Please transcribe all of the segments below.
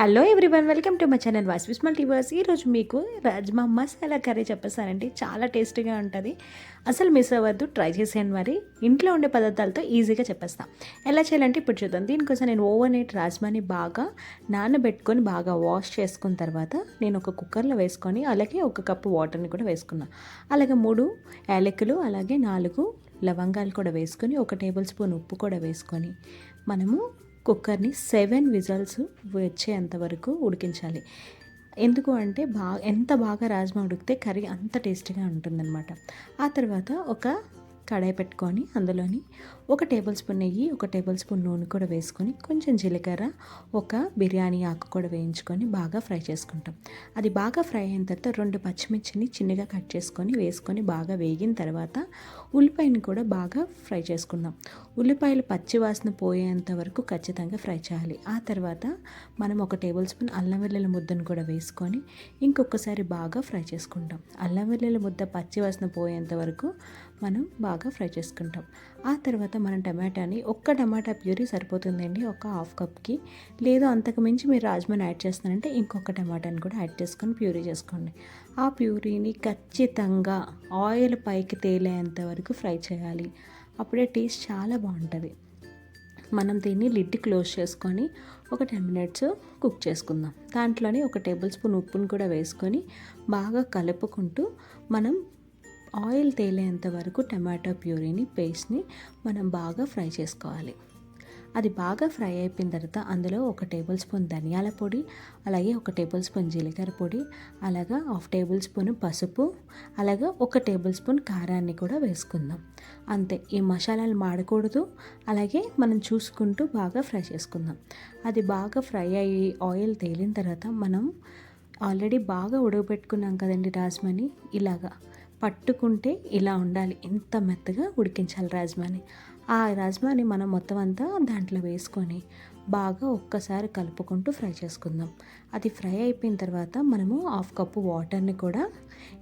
Hello everyone welcome to my channel voice విస్మల్ టీవర్స్ ఈరోజు మీకు రాజ్మా మసాలా కర్రీ చెప్పేసానండి చాలా టేస్టీగా ఉంటుంది. అసలు మిస్ అవ్వద్దు ట్రై చేసేయండి మరి. ఇంట్లో ఉండే పదార్థాలతో ఈజీగా చెప్పేస్తాం. ఎలా చేయాలంటే ఇప్పుడు చూద్దాం. దీనికోసం నేను ఓవర్ నైట్ రాజ్మాని బాగా నానబెట్టుకొని బాగా వాష్ చేసుకున్న తర్వాత నేను ఒక కుక్కర్లో వేసుకొని అలాగే ఒక కప్పు వాటర్ని కూడా వేసుకున్నాను అలాగే మూడు యాలకులు అలాగే నాలుగు లవంగాలు కూడా వేసుకొని ఒక టేబుల్ స్పూన్ ఉప్పు కూడా వేసుకొని మనము కుక్కర్ని సెవెన్ విజల్స్ వచ్చేంత వరకు ఉడికించాలి. ఎందుకు అంటే బాగా ఎంత బాగా రాజ్మా ఉడికితే కర్రీ అంత టేస్టీగా ఉంటుందన్నమాట. ఆ తర్వాత ఒక కడాయి పెట్టుకొని అందులోని ఒక టేబుల్ స్పూన్ నెయ్యి ఒక టేబుల్ స్పూన్ నూనె కూడా వేసుకొని కొంచెం జీలకర్ర ఒక బిర్యానీ ఆకు కూడా వేయించుకొని బాగా ఫ్రై చేసుకుంటాం. అది బాగా ఫ్రై అయిన తర్వాత రెండు పచ్చిమిర్చిని చిన్నగా కట్ చేసుకొని వేసుకొని బాగా వేగిన తర్వాత ఉల్లిపాయని కూడా బాగా ఫ్రై చేసుకుందాం. ఉల్లిపాయలు పచ్చి వాసన పోయేంత వరకు ఖచ్చితంగా ఫ్రై చేయాలి. ఆ తర్వాత మనం ఒక టేబుల్ స్పూన్ అల్లం వెల్లుల్లి ముద్దను కూడా వేసుకొని ఇంకొకసారి బాగా ఫ్రై చేసుకుంటాం. అల్లం వెల్లుల్లి ముద్ద పచ్చి వాసన పోయేంత వరకు మనం బాగా ఫ్రై చేసుకుంటాం. ఆ తర్వాత మనం టమాటాని ఒక్క టమాటా ప్యూరీ సరిపోతుందండి ఒక హాఫ్ కప్కి. లేదు అంతకు మించి మీరు రాజ్మాని యాడ్ చేస్తానంటే ఇంకొక టమాటాని కూడా యాడ్ చేసుకొని ప్యూరీ చేసుకోండి. ఆ ప్యూరీని ఖచ్చితంగా ఆయిల్ పైకి తేలేంత వరకు ఫ్రై చేయాలి. అప్పుడే టేస్ట్ చాలా బాగుంటుంది. మనం దీన్ని లిడ్ క్లోజ్ చేసుకొని ఒక టెన్ మినిట్స్ కుక్ చేసుకుందాం. దాంట్లోనే ఒక టేబుల్ స్పూన్ ఉప్పును కూడా వేసుకొని బాగా కలుపుకుంటూ మనం ఆయిల్ తేలేంత వరకు టమాటో ప్యూరీని పేస్ట్ని మనం బాగా ఫ్రై చేసుకోవాలి. అది బాగా ఫ్రై అయిపోయిన తర్వాత అందులో ఒక టేబుల్ స్పూన్ ధనియాల పొడి అలాగే ఒక టేబుల్ స్పూన్ జీలకర్ర పొడి అలాగా హాఫ్ టేబుల్ స్పూన్ పసుపు అలాగే ఒక టేబుల్ స్పూన్ కారాన్ని కూడా వేసుకుందాం. అంతే ఈ మసాలాలు మాడకూడదు. అలాగే మనం చూసుకుంటూ బాగా ఫ్రై చేసుకుందాం. అది బాగా ఫ్రై అయ్యి ఆయిల్ తేలిన తర్వాత మనం ఆల్రెడీ బాగా ఉడకబెట్టుకున్నాం కదండి రాజ్మాని ఇలాగా పట్టుకుంటే ఇలా ఉండాలి. ఇంత మెత్తగా ఉడికించాలి రాజ్మాని. ఆ రాజ్మాని మనం మొత్తం అంతా దాంట్లో వేసుకొని బాగా ఒక్కసారి కలుపుకుంటూ ఫ్రై చేసుకుందాం. అది ఫ్రై అయిపోయిన తర్వాత మనము హాఫ్ కప్పు వాటర్ని కూడా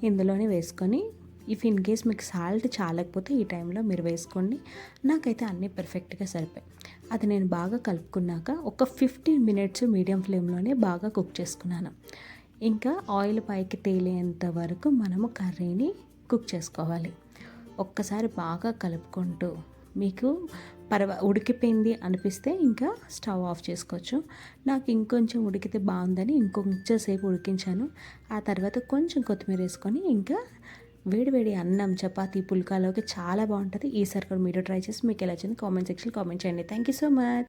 ఇందులోనే వేసుకొని ఇఫ్ ఇన్ కేస్ మీకు సాల్ట్ చాలకపోతే ఈ టైంలో మీరు వేసుకోండి. నాకైతే అన్నీ పర్ఫెక్ట్గా సరిపోయి. అది నేను బాగా కలుపుకున్నాక ఒక ఫిఫ్టీన్ మినిట్స్ మీడియం ఫ్లేమ్లోనే బాగా కుక్ చేసుకున్నాను. ఇంకా ఆయిల్ పైకి తేలేంత వరకు మనము కర్రీని కుక్ చేసుకోవాలి. ఒక్కసారి బాగా కలుపుకుంటూ మీకు పర్వ ఉడికిపోయింది అనిపిస్తే ఇంకా స్టవ్ ఆఫ్ చేసుకోవచ్చు. నాకు ఇంకొంచెం ఉడికితే బాగుందని ఇంకొంచెం సేపు ఉడికించాను. ఆ తర్వాత కొంచెం కొత్తిమీర వేసుకొని ఇంకా వేడివేడి అన్నం చపాతీ పుల్కాలోకి చాలా బాగుంటుంది. ఈసారి కూడా మీరు ట్రై చేసి మీకు ఎలా వచ్చింది కామెంట్ సెక్షన్ కామెంట్ చేయండి. Thank you so much